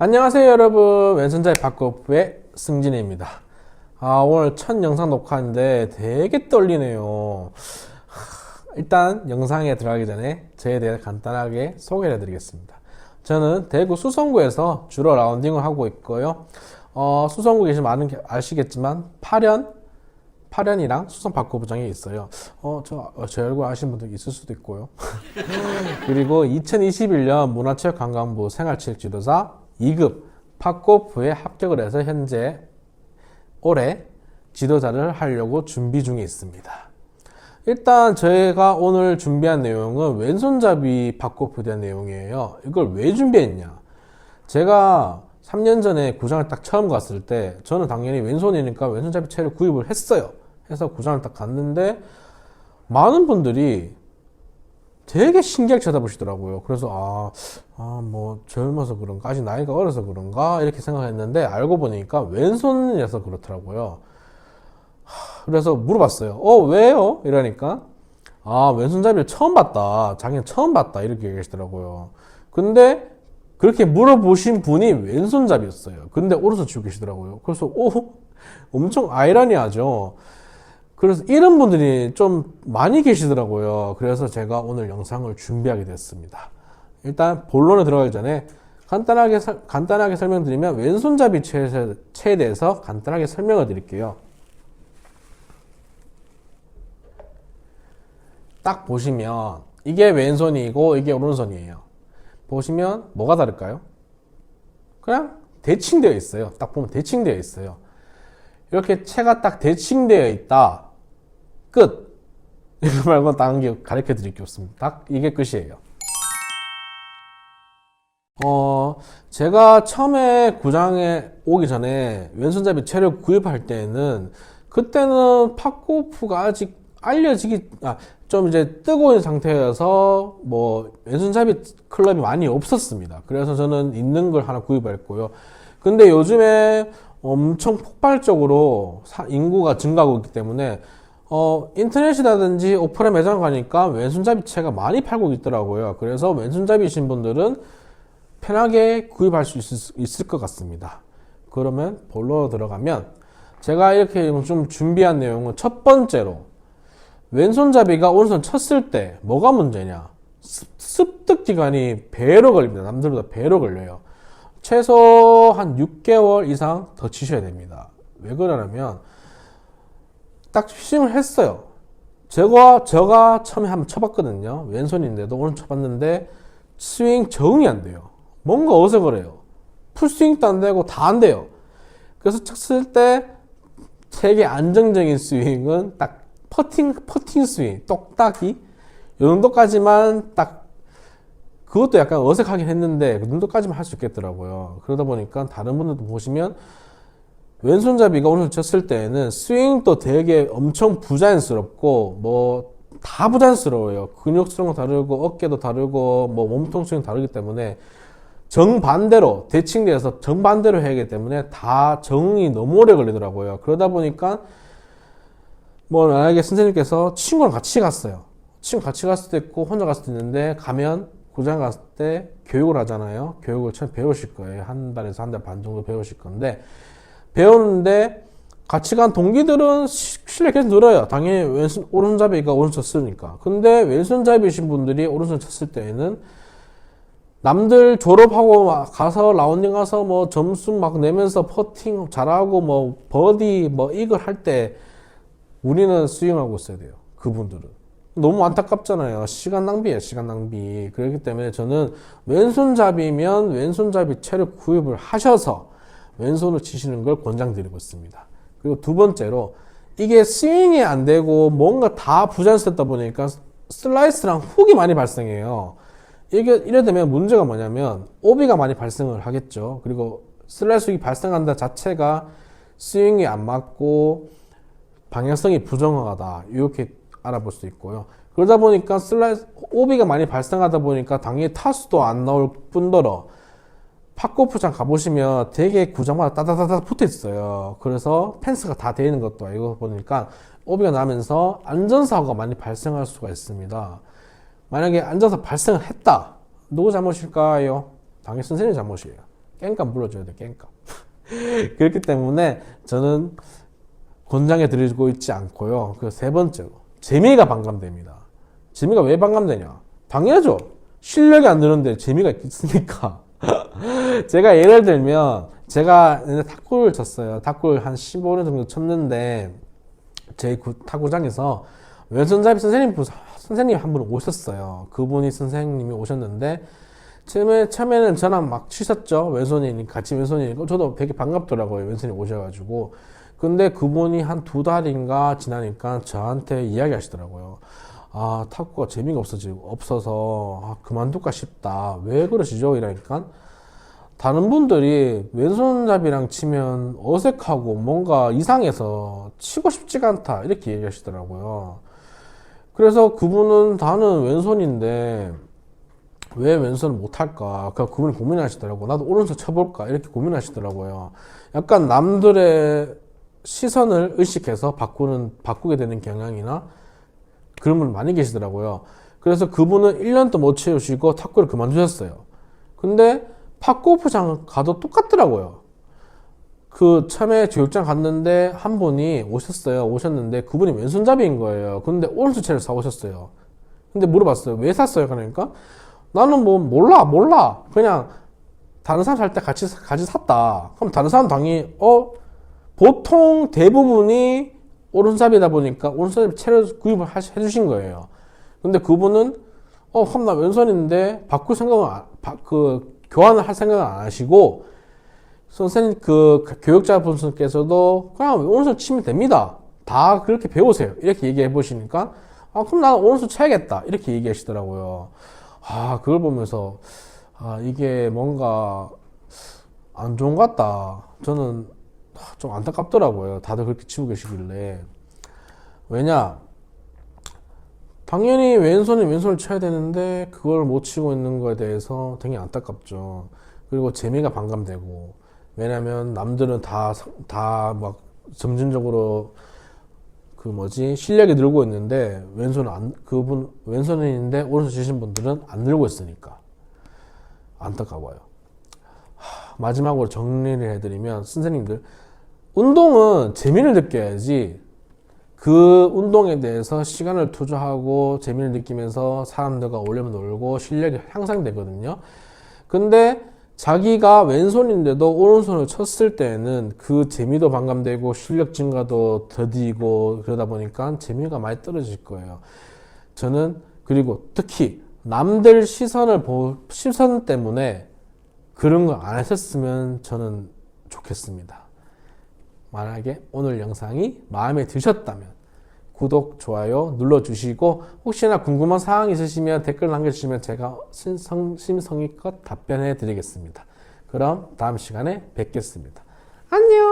안녕하세요 여러분. 왼손잡이 박고프의 승진입니다. 아 오늘 첫 영상 녹화인데 되게 떨리네요. 하, 일단 영상에 들어가기 전에 저에 대해 간단하게 소개를 해드리겠습니다. 저는 대구 수성구에서 주로 라운딩을 하고 있고요. 어, 수성구 계시면 많은 게 아시겠지만 8년 8년이랑 수성 박고부장이 있어요. 어, 저, 어, 제 얼굴 아시는 분들 있을 수도 있고요. 그리고 2021년 문화체육관광부 생활체육지도사 2급 팝고프에 합격을 해서 현재 올해 지도자를 하려고 준비 중에 있습니다. 일단 저희가 오늘 준비한 내용은 왼손잡이 팝고프에 대한 내용이에요. 이걸 왜 준비했냐? 제가 3년 전에 구장을 딱 처음 갔을 때 저는 당연히 왼손이니까 왼손잡이 채를 구입을 했어요. 해서 구장을 딱 갔는데 많은 분들이 되게 신기하게 쳐다보시더라고요. 그래서 아, 아, 뭐 젊어서 그런가, 아직 나이가 어려서 그런가 이렇게 생각했는데 알고 보니까 왼손이라서 그렇더라고요. 하, 그래서 물어봤어요. 어, 왜요? 이러니까 아, 왼손잡이를 처음 봤다. 자기는 처음 봤다. 이렇게 얘기하시더라고요. 근데 그렇게 물어보신 분이 왼손잡이였어요. 근데 오른손 치고 계시더라고요. 그래서 오, 엄청 아이러니하죠. 그래서 이런 분들이 좀 많이 계시더라고요. 그래서 제가 오늘 영상을 준비하게 됐습니다. 일단 본론에 들어가기 전에 간단하게 설- 간단하게 설명드리면 왼손잡이 체에, 체에 대해서 간단하게 설명을 드릴게요. 딱 보시면 이게 왼손이고 이게 오른손이에요. 보시면 뭐가 다를까요? 그냥 대칭되어 있어요. 딱 보면 대칭되어 있어요. 이렇게 채가 딱 대칭되어 있다. 끝. 이거 말고 다른 게 가르쳐 드릴 게 없습니다. 딱 이게 끝이에요. 어, 제가 처음에 구장에 오기 전에 왼손잡이 채를 구입할 때는 그때는 팝고프가 아직 알려지기, 아, 좀 이제 뜨고 있는 상태여서 뭐 왼손잡이 클럽이 많이 없었습니다. 그래서 저는 있는 걸 하나 구입했고요. 근데 요즘에 엄청 폭발적으로 사- 인구가 증가하고 있기 때문에 어, 인터넷이라든지 오프라인 매장 가니까 왼손잡이 채가 많이 팔고 있더라고요. 그래서 왼손잡이신 분들은 편하게 구입할 수 있을, 있을 것 같습니다. 그러면 본론으로 들어가면 제가 이렇게 좀 준비한 내용은 첫 번째로 왼손잡이가 오른손 쳤을 때 뭐가 문제냐? 습- 습득 기간이 배로 걸립니다. 남들보다 배로 걸려요. 최소 한 6개월 이상 더 치셔야 됩니다. 왜 그러냐면 딱 스윙을 했어요. 제가 제가 처음에 한번 쳐봤거든요. 왼손인데도 오늘 쳐봤는데 스윙 적응이 안 돼요. 뭔가 어색해요. 풀스윙도 안 되고 다 안 돼요. 그래서 쳤을 때 되게 안정적인 스윙은 딱 퍼팅 퍼팅 스윙 똑딱이 이 정도까지만 딱 그것도 약간 어색하긴 했는데 그 정도까지만 할 수 있겠더라고요. 그러다 보니까 다른 분들도 보시면 왼손잡이가 오른손 쳤을 때에는 스윙도 되게 엄청 부자연스럽고 뭐 다 부자연스러워요. 근육수는 다르고 어깨도 다르고 뭐 몸통 수는 다르기 때문에 정반대로 대칭돼서 정반대로 해야 하기 때문에 다 적응이 너무 오래 걸리더라고요. 그러다 보니까 뭐 만약에 선생님께서 친구랑 같이 갔어요. 친구 같이 갔을 수도 있고 혼자 갔을 수도 있는데 가면 고장 갔을 때 교육을 하잖아요. 교육을 처음 배우실 거예요. 한 달에서 한 달 반 정도 배우실 건데 배우는데 같이 간 동기들은 시- 실력 계속 늘어요. 당연히 왼손 오른손잡이가 오른손 쳤으니까. 근데 왼손잡이신 분들이 오른손 쳤을 때에는 남들 졸업하고 막 가서 라운딩 가서 뭐 점수 막 내면서 퍼팅 잘하고 뭐 버디 뭐 이걸 할때 우리는 스윙하고 있어야 돼요. 그분들은. 너무 안타깝잖아요. 시간 낭비예요, 시간 낭비. 그렇기 때문에 저는 왼손잡이면 왼손잡이 채를 구입을 하셔서 왼손을 치시는 걸 권장드리고 있습니다. 그리고 두 번째로 이게 스윙이 안 되고 뭔가 다 부자연스럽다 보니까 슬라이스랑 훅이 많이 발생해요. 이게 이래 되면 문제가 뭐냐면 오비가 많이 발생을 하겠죠. 그리고 슬라이스 훅이 발생한다 자체가 스윙이 안 맞고 방향성이 부정하다 이렇게 알아볼 수 있고요. 그러다 보니까 슬라이스 오비가 많이 발생하다 보니까 당연히 타수도 안 나올 뿐더러 팝골프장 가보시면 되게 구장마다 따다다다 붙어 있어요. 그래서 펜스가 다 되어 있는 것도 알고 보니까 오비가 나면서 안전사고가 많이 발생할 수가 있습니다. 만약에 앉아서 발생을 했다. 누구 잘못일까요? 당연히 선생님 잘못이에요. 깽값 물어줘야 돼, 깽값. 그렇기 때문에 저는 권장해 드리고 있지 않고요. 그 세 번째로 재미가 반감됩니다. 재미가 왜 반감되냐? 당연하죠. 실력이 안 느는데 재미가 있습니까? 제가 예를 들면 제가 탁구를 쳤어요. 탁구를 한 15년 정도 쳤는데 제 구- 탁구장에서 왼손잡이 선생님 분- 선생님 한 분 오셨어요. 그분이 선생님이 오셨는데 처음에 처음에는 저랑 막 치셨죠. 왼손이니까 같이 왼손이니까 저도 되게 반갑더라고요. 왼손이 오셔가지고 근데 그분이 한 두 달인가 지나니까 저한테 이야기하시더라고요. 아 탁구가 재미가 없어지고 없어서 아, 그만둘까 싶다. 왜 그러시죠? 이러니까 다른 분들이 왼손잡이랑 치면 어색하고 뭔가 이상해서 치고 싶지가 않다 이렇게 얘기하시더라고요. 그래서 그분은 다는 왼손인데 왜 왼손을 못할까? 그 그분이 고민하시더라고. 나도 오른손 쳐볼까? 이렇게 고민하시더라고요. 약간 남들의 시선을 의식해서 바꾸는 바꾸게 되는 경향이나 그런 분 많이 계시더라고요. 그래서 그분은 1년도 못 채우시고 탁구를 그만두셨어요. 근데 탁구오프장 가도 똑같더라고요. 그 처음에 교육장 갔는데 한 분이 오셨어요. 오셨는데 그분이 왼손잡이인 거예요. 근데 오른손 채를 사오셨어요. 근데 물어봤어요. 왜 샀어요? 그러니까 나는 뭐 몰라 몰라 그냥 다른 사람 살 때 같이 같이 샀다. 그럼 다른 사람 당연히 어 보통 대부분이 오른손잡이다 보니까 오른손잡이 채를 구입을 하- 해주신 거예요. 근데 그분은 어 그럼 나 왼손인데 바꿀 생각은 그 교환을 할 생각은 안 하시고 선생님 그 교육자 분께서도 그냥 오른손 치면 됩니다. 다 그렇게 배우세요. 이렇게 얘기해 보시니까 아 그럼 나는 오른손 쳐야겠다 이렇게 얘기하시더라고요. 아 그걸 보면서 아 이게 뭔가 안 좋은 것 같다. 저는 좀 안타깝더라고요. 다들 그렇게 치고 계시길래 왜냐 당연히 왼손이 왼손을 쳐야 되는데 그걸 못 치고 있는 거에 대해서 되게 안타깝죠. 그리고 재미가 반감되고 왜냐면 남들은 다 다 막 점진적으로 그 뭐지 실력이 늘고 있는데 왼손은 안 그분 왼손인데 오른손 치신 분들은 안 늘고 있으니까 안타까워요. 하, 마지막으로 정리를 해드리면 선생님들 운동은 재미를 느껴야지 그 운동에 대해서 시간을 투자하고 재미를 느끼면서 사람들과 어울리면 놀고 실력이 향상되거든요. 근데 자기가 왼손인데도 오른손을 쳤을 때는 그 재미도 반감되고 실력 증가도 더디고 그러다 보니까 재미가 많이 떨어질 거예요. 저는 그리고 특히 남들 시선을 보, 시선 때문에 그런 거안 하셨으면 저는 좋겠습니다. 만약에 오늘 영상이 마음에 드셨다면 구독, 좋아요 눌러주시고 혹시나 궁금한 사항 있으시면 댓글 남겨주시면 제가 신성, 심성의껏 답변해 드리겠습니다. 그럼 다음 시간에 뵙겠습니다. 안녕!